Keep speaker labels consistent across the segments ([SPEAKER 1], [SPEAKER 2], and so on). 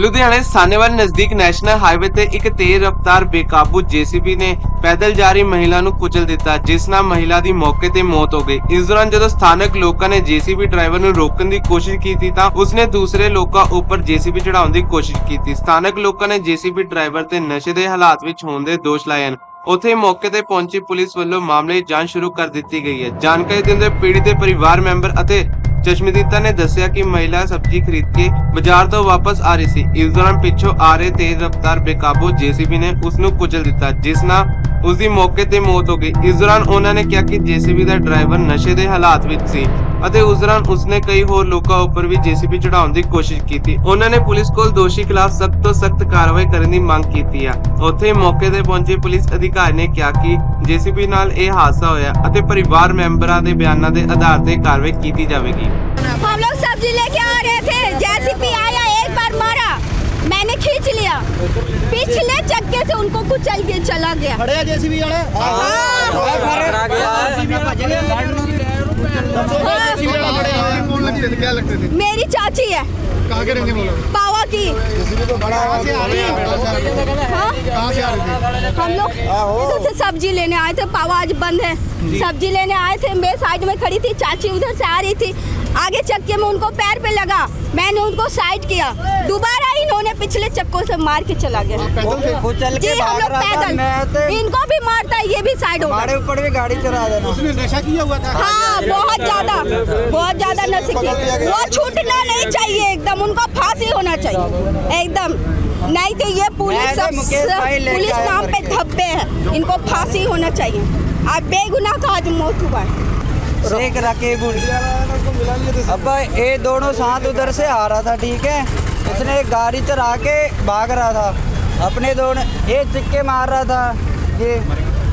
[SPEAKER 1] ਲੁਧਿਆਣੇ ਸਾਨੇਵਾਲ ਨਜ਼ਦੀਕ national highway ਤੇ ਇੱਕ ਤੇਜ਼ ਰਫ਼ਤਾਰ ਬੇਕਾਬੂ ਜੀਸੀਬੀ ਨੇ ਪੈਦਲ ਜਾ ਰਹੀ ਮਹਿਲਾ ਨੂੰ ਕੁਚਲ ਦਿੱਤਾ, ਜਿਸ ਨਾਲ ਮਹਿਲਾ ਦੀ ਮੌਕੇ ਤੇ ਮੌਤ ਹੋ ਗਈ। ਇਸ ਦੌਰਾਨ ਜਦੋਂ ਸਥਾਨਕ ਲੋਕਾਂ ਨੇ ਜੀਸੀਬੀ ਡਰਾਈਵਰ ਨੂੰ ਰੋਕਣ ਦੀ ਕੋਸ਼ਿਸ਼ ਕੀਤੀ ਤਾਂ ਉਸਨੇ ਦੂਸਰੇ ਲੋਕਾਂ ਉੱਪਰ ਜੀਸੀਬੀ ਚੜਾਉਣ ਦੀ ਕੋਸ਼ਿਸ਼ ਕੀਤੀ। ਸਥਾਨਕ ਲੋਕਾਂ ਨੇ ਜੀਸੀਬੀ ਡਰਾਈਵਰ ਤੇ ਨਸ਼ੇ ਦੇ ਹਾਲਾਤ ਵਿੱਚ ਹੋਣ ਦੇ ਦੋਸ਼ ਲਾਏ ਹਨ। ਉੱਥੇ ਮੌਕੇ ਤੇ ਪਹੁੰਚੀ ਪੁਲਿਸ ਵੱਲੋਂ ਮਾਮਲੇ ਦੀ ਜਾਂਚ ਸ਼ੁਰੂ ਕਰ ਦਿੱਤੀ ਗਈ ਹੈ। ਜਾਣਕਾਰੀ ਦਿੰਦੇ ਪੀੜਤ ਦੇ ਪਰਿਵਾਰ ਮੈਂਬਰ ਅਤੇ ਚਸ਼ਮਦੀਤਾ ਨੇ ਦੱਸਿਆ ਕਿ ਮਹਿਲਾ ਸਬਜ਼ੀ ਖਰੀਦ ਕੇ ਬਾਜ਼ਾਰ ਤੋਂ ਵਾਪਸ ਆ ਰਹੀ ਸੀ। ਇਸ ਦੌਰਾਨ ਪਿੱਛੋਂ ਆ ਰਹੇ ਤੇਜ਼ ਰਫ਼ਤਾਰ ਬੇਕਾਬੂ ਜੀਸੀਬੀ ਨੇ ਉਸ ਨੂੰ ਕੁਚਲ ਦਿੱਤਾ, ਜਿਸ ਨਾਲ ਉਸ ਦੀ ਮੌਕੇ ਤੇ ਮੌਤ ਹੋ ਗਈ। ਇਸ ਦੌਰਾਨ ਉਹਨਾਂ ਨੇ ਕਿਹਾ ਕਿ ਜੀਸੀਬੀ ਦਾ ਡਰਾਈਵਰ ਨਸ਼ੇ ਦੇ ਹਾਲਾਤ ਵਿੱਚ ਸੀ। ਅਤੇ ਉਸ ਦੌਰਾਨ ਉਸਨੇ ਕਈ ਹੋਰ ਲੋਕਾਂ ਉੱਪਰ ਵੀ ਜੀਸੀਬੀ ਚੜਾਉਣ ਦੀ ਕੋਸ਼ਿਸ਼ ਕੀਤੀ ਉਹਨਾਂ ਨੇ ਪੁਲਿਸ ਕੋਲ ਦੋਸ਼ੀ ਖਿਲਾਫ ਸਖਤ ਤੋਂ ਸਖਤ ਕਾਰਵਾਈ ਕਰਨ ਦੀ ਮੰਗ ਕੀਤੀ ਹੈ ਉੱਥੇ ਹੀ ਮੌਕੇ ਤੇ ਪਹੁੰਚੇ ਪੁਲਿਸ ਅਧਿਕਾਰੀ ਨੇ ਕਿਹਾ ਕਿ ਜੀਸੀਬੀ ਨਾਲ ਇਹ ਹਾਦਸਾ ਹੋਇਆ ਅਤੇ ਪਰਿਵਾਰ ਮੈਂਬਰਾਂ ਦੇ ਬਿਆਨਾਂ ਦੇ ਆਧਾਰ ਤੇ ਕਾਰਵਾਈ ਕੀਤੀ ਜਾਵੇਗੀ
[SPEAKER 2] हम लोग सब्जी लेके आ रहे थे जेसीपी आया एक बार मारा मैंने खींच लिया पिछले चक्के से उनको कुचल के चला गया
[SPEAKER 3] ਫੜਿਆ ਜੇਸੀਬੀ ਵਾਲਾ
[SPEAKER 2] हाँ,
[SPEAKER 3] हाँ। जेसीबी वाला फड़े कौन लगी रहती क्या लगते थे
[SPEAKER 2] मेरी चाची है
[SPEAKER 3] कहाँ के रहने वाले हो?
[SPEAKER 2] पावा की
[SPEAKER 3] कहाँ से आ रही है
[SPEAKER 2] हाँ
[SPEAKER 3] कहाँ से आ रही थी
[SPEAKER 2] हम लोग इधर से सब्जी लेने आए थे पावा आज बंद है सब्जी लेने आए थे मैं साइड में खड़ी थी चाची उधर से आ रही थी आगे चक्के में उनको पैर पे लगा। मैंने उनको साइड किया। दोबारा इन्होंने पिछले चक्कों से मार के चला गया।
[SPEAKER 3] पैदल
[SPEAKER 2] जी हम लोग
[SPEAKER 4] रहा था मैं तो
[SPEAKER 2] पैदल इनको भी मारता है ये भी साइड होगा
[SPEAKER 4] हमारे ऊपर भी गाड़ी चला देना।
[SPEAKER 3] उसने नशा किया हुआ था।
[SPEAKER 2] हाँ बहुत ज़्यादा बहुत ज़्यादा नशे की वो छूटना नहीं चाहिए एकदम उनको फांसी होना चाहिए। एकदम। नहीं तो ये पुलिस
[SPEAKER 4] तो
[SPEAKER 2] सब पुलिस नाम पे। धब्बे हैं। इनको फांसी होना चाहिए। अब बेगुनाह का आज मौत हुआ है।
[SPEAKER 4] शेख रकीबुल अब ये दोनों साथ उधर से आ रहा था ठीक है उसने एक गाड़ी चढ़ा के भाग रहा था अपने दोनों ये चिक्के मार रहा था ये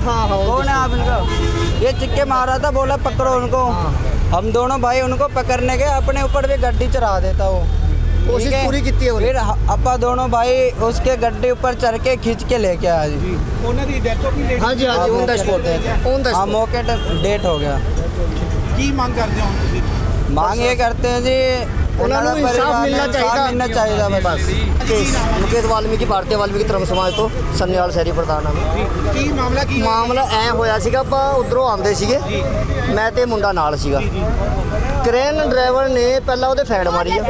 [SPEAKER 4] हाँ कौन है आप इनको ये चिक्के मार रहा था बोला पकड़ो उनको हम दोनों भाई उनको पकड़ने गए अपने ऊपर भी गड्डी चढ़ा देता वो
[SPEAKER 3] कोशिश पूरी की थी
[SPEAKER 4] फिर अपा दोनों भाई उसके गड्ढे ऊपर चढ़ के खींच के लेके आया जी
[SPEAKER 3] हाँ जी हाँ जी on the spot on the
[SPEAKER 4] हाँ मौके डेट हो गया
[SPEAKER 3] ਕੀ ਮੰਗ ਕਰਦੇ ਹੋ ਤੁਸੀਂ
[SPEAKER 4] मांग ये करते हैं जी
[SPEAKER 3] ਉਹਨਾਂ ਨੂੰ
[SPEAKER 4] उन्होंने
[SPEAKER 3] ਇਨਸਾਫ
[SPEAKER 4] परिवार
[SPEAKER 3] ਮਿਲਣਾ
[SPEAKER 4] में
[SPEAKER 3] ਚਾਹੀਦਾ
[SPEAKER 4] इंसाफ मिलना चाहिए बस
[SPEAKER 5] ਕੇਸ ਮੁਕੇਸ਼ ਵਾਲਮੀਕੀ ਭਾਰਤੀ ਵਾਲਮੀਕੀ ਧਰਮ ਸਮਾਜ ਤੋਂ ਸੰਨਿਆਲ ਸ਼ਹਿਰੀ ਪ੍ਰਧਾਨ ਹਾਂ
[SPEAKER 3] ਕੀ ਮਾਮਲਾ ਕੀ
[SPEAKER 5] ਮਾਮਲਾ ਐ ਹੋਇਆ ਸੀਗਾ ਆਪਾਂ ਉਧਰੋਂ ਆਉਂਦੇ ਸੀਗੇ ਮੈਂ ਤੇ ਮੁੰਡਾ ਨਾਲ ਸੀਗਾ ਕ੍ਰੇਨ ਡਰਾਈਵਰ ਨੇ ਪਹਿਲਾਂ ਉਹਦੇ ਫੈਂਡ ਮਾਰੀ ਆ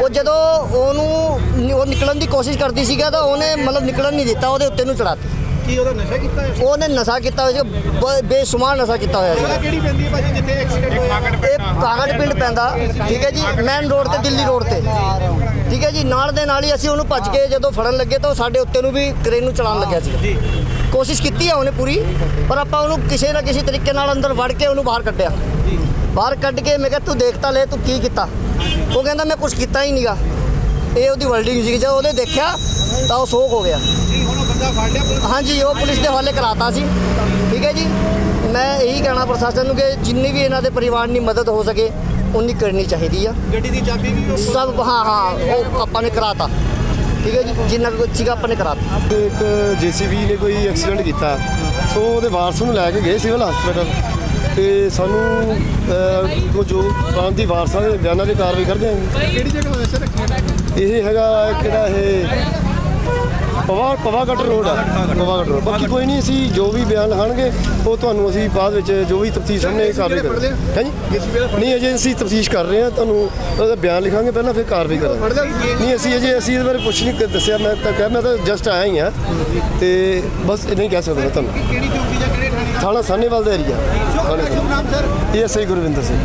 [SPEAKER 5] ਉਹ ਜਦੋਂ ਉਹਨੂੰ ਨਿ- ਉਹ ਨਿਕਲਣ ਦੀ ਕੋਸ਼ਿਸ਼ ਕਰਦੀ ਸੀਗਾ ਤਾਂ ਉਹਨੇ ਮਤਲਬ ਨਿਕਲਣ ਨਹੀਂ ਦਿੱਤਾ ਉਹਦੇ ਉੱਤੇ ਨੂੰ ਚੜਾਤੀ
[SPEAKER 3] ਕੀ ਉਹਦਾ ਨਸ਼ਾ ਕੀਤਾ ਹੈ
[SPEAKER 5] ਉਹਨੇ ਨਸ਼ਾ ਕੀਤਾ ਹੋਇਆ ਸੀ ਬ- ਬੇਸ਼ੁਮਾਰ ਨਸ਼ਾ ਕੀਤਾ ਹੋਇਆ
[SPEAKER 3] ਜਗ੍ਹਾ
[SPEAKER 5] ਸੀ
[SPEAKER 3] ਕਿਹੜੀ ਪੈਂਦੀ ਹੈ ਭਾਜੀ ਜਿੱਥੇ ਐਕਸੀਡੈਂਟ ਹੋਇਆ?
[SPEAKER 5] ਇਹ ਪਾਗੜ ਪਿੰਡ ਪੈਂਦਾ ਠੀਕ ਹੈ ਜੀ ਮੈਨ ਰੋਡ ਤੇ ਦਿੱਲੀ ਰੋਡ ਤੇ। ਠੀਕ ਹੈ ਜੀ ਨਾਲ ਦੇ ਨਾਲ ਹੀ ਅਸੀਂ ਉਹਨੂੰ ਭੱਜ ਕੇ ਜਦੋਂ ਫੜਨ ਲੱਗੇ ਤਾਂ ਉਹ ਸਾਡੇ ਉੱਤੇ ਨੂੰ ਵੀ ਕ੍ਰੇਨ ਨੂੰ ਚਲਾਉਣ ਲੱਗਿਆ ਸੀ।
[SPEAKER 3] ਜੀ।
[SPEAKER 5] ਕੋਸ਼ਿਸ਼ ਕੀਤੀ ਆ ਉਹਨੇ ਪੂਰੀ ਪਰ ਆਪਾਂ ਉਹਨੂੰ ਕਿਸੇ ਨਾ ਕਿਸੇ ਤਰੀਕੇ ਨਾਲ ਅੰਦਰ ਵੜ ਕੇ ਉਹਨੂੰ ਬਾਹਰ ਕੱਢਿਆ। ਬਾਹਰ ਕੱਢ ਕੇ ਮੈਂ ਕਿਹਾ ਤੂੰ ਦੇਖਤਾ ਲੈ ਤੂੰ ਕੀ ਕੀਤਾ? ਉਹ ਕਹਿੰਦਾ ਮੈਂ ਕੁਝ ਕੀਤਾ ਹੀ ਨਹੀਂਗਾ ਇਹ ਉਹਦੀ ਵਰਲਡਿੰਗ ਸੀ ਜਦੋਂ ਉਹਨੇ ਦੇਖਿਆ ਤਾਂ ਉਹ ਸੋਕ ਹੋ ਗਿਆ।
[SPEAKER 3] ਜੀ ਹੁਣ ਬੰਦਾ ਫੜ ਲਿਆ ਪੁਲਿਸ
[SPEAKER 5] ਹਾਂਜੀ ਉਹ ਪੁਲਿਸ ਦੇ ਹਵਾਲੇ ਕਰਾਤਾ ਸੀ। ਠੀਕ ਹੈ ਜੀ? ਮੈਂ ਇਹੀ ਕਹਿਣਾ ਪ੍ਰਸ਼ਾਸਨ ਨੂੰ ਕਿ ਜਿੰਨੀ ਵੀ ਇਹਨਾਂ ਦੇ ਪਰਿਵਾਰ ਦੀ ਮਦਦ ਹੋ ਸਕੇ ਉਨੀ ਕਰਨੀ ਚਾਹੀਦੀ ਆ।
[SPEAKER 3] ਗੱਡੀ ਦੀ ਚਾਬੀ ਵੀ ਉਹ
[SPEAKER 5] ਸਭ ਹਾਂ ਹਾਂ ਉਹ ਆਪਾਂ ਨੇ ਕਰਾਤਾ। ਠੀਕ ਹੈ ਜੀ? ਜਿੰਨਾ ਵੀ ਕੁਛ ਸੀਗਾ ਆਪਾਂ ਨੇ ਕਰਾਤਾ।
[SPEAKER 6] ਇੱਕ ਜੀਸੀਬੀ ਨੇ ਕੋਈ ਐਕਸੀਡੈਂਟ ਕੀਤਾ ਸੋ ਉਹਦੇ ਵਾਰਸ ਨੂੰ ਲੈ ਕੇ ਗਏ ਸਿਵਲ ਹਸਪੀਟਲ ਤੇ ਸਾਨੂੰ ਜੋ ਦੀ ਵਾਰਸਾਂ ਦੇ ਬਿਆਨਾਂ ਦੀ ਕਾਰਵਾਈ ਕਰਦੇ ਹਾਂ
[SPEAKER 3] ਕਿਹੜੀ ਜਗ੍ਹਾ ਹੋਇਆ ਸਰ
[SPEAKER 6] ਇਹ ਹੈਗਾ ਕਿਹੜਾ ਇਹ? ਪਵਾ ਪਵਾਗੜ ਰੋਡ ਆ। ਪਵਾਗੜ ਰੋਡ। ਬਾਕੀ ਕੋਈ ਨਹੀਂ ਅਸੀਂ ਜੋ ਵੀ ਬਿਆਨ ਲਿਖਾਣਗੇ ਉਹ ਤੁਹਾਨੂੰ ਅਸੀਂ ਬਾਅਦ ਵਿੱਚ ਜੋ ਵੀ ਤਫਤੀਸ਼ ਸਾਹਮਣੇ ਕਾਰਵਾਈ ਕਰਾਂਗੇ। ਹਾਂਜੀ ਨਹੀਂ ਅਜੇ ਅਸੀਂ ਤਫਤੀਸ਼ ਕਰ ਰਹੇ ਹਾਂ ਤੁਹਾਨੂੰ ਉਹਦਾ ਬਿਆਨ ਲਿਖਾਂਗੇ ਪਹਿਲਾਂ ਫਿਰ ਕਾਰਵਾਈ ਕਰਾਂਗੇ। ਨਹੀਂ ਅਸੀਂ ਅਜੇ ਅਸੀਂ ਇਹਦੇ ਬਾਰੇ ਕੁਛ ਨਹੀਂ ਦੱਸਿਆ ਮੈਂ ਤਾਂ ਕਿਹਾ ਮੈਂ ਤਾਂ ਜਸਟ ਆਇਆ ਹੀ ਆ ਤੇ ਬਸ ਇੰਨਾ ਹੀ ਕਹਿ ਸਕਦਾ ਤੁਹਾਨੂੰ।
[SPEAKER 3] ਕਿਹੜੀ ਚੌਕੀ ਜਾਂ ਕਿਹੜੇ ਥਾਣੇ?
[SPEAKER 6] ਥਾਣਾ ਸਾਹਨੇਵਾਲ ਦਾ ਏਰੀਆ ਇਹ ਐਸਆਈ ਗੁਰਵਿੰਦਰ ਸਿੰਘ।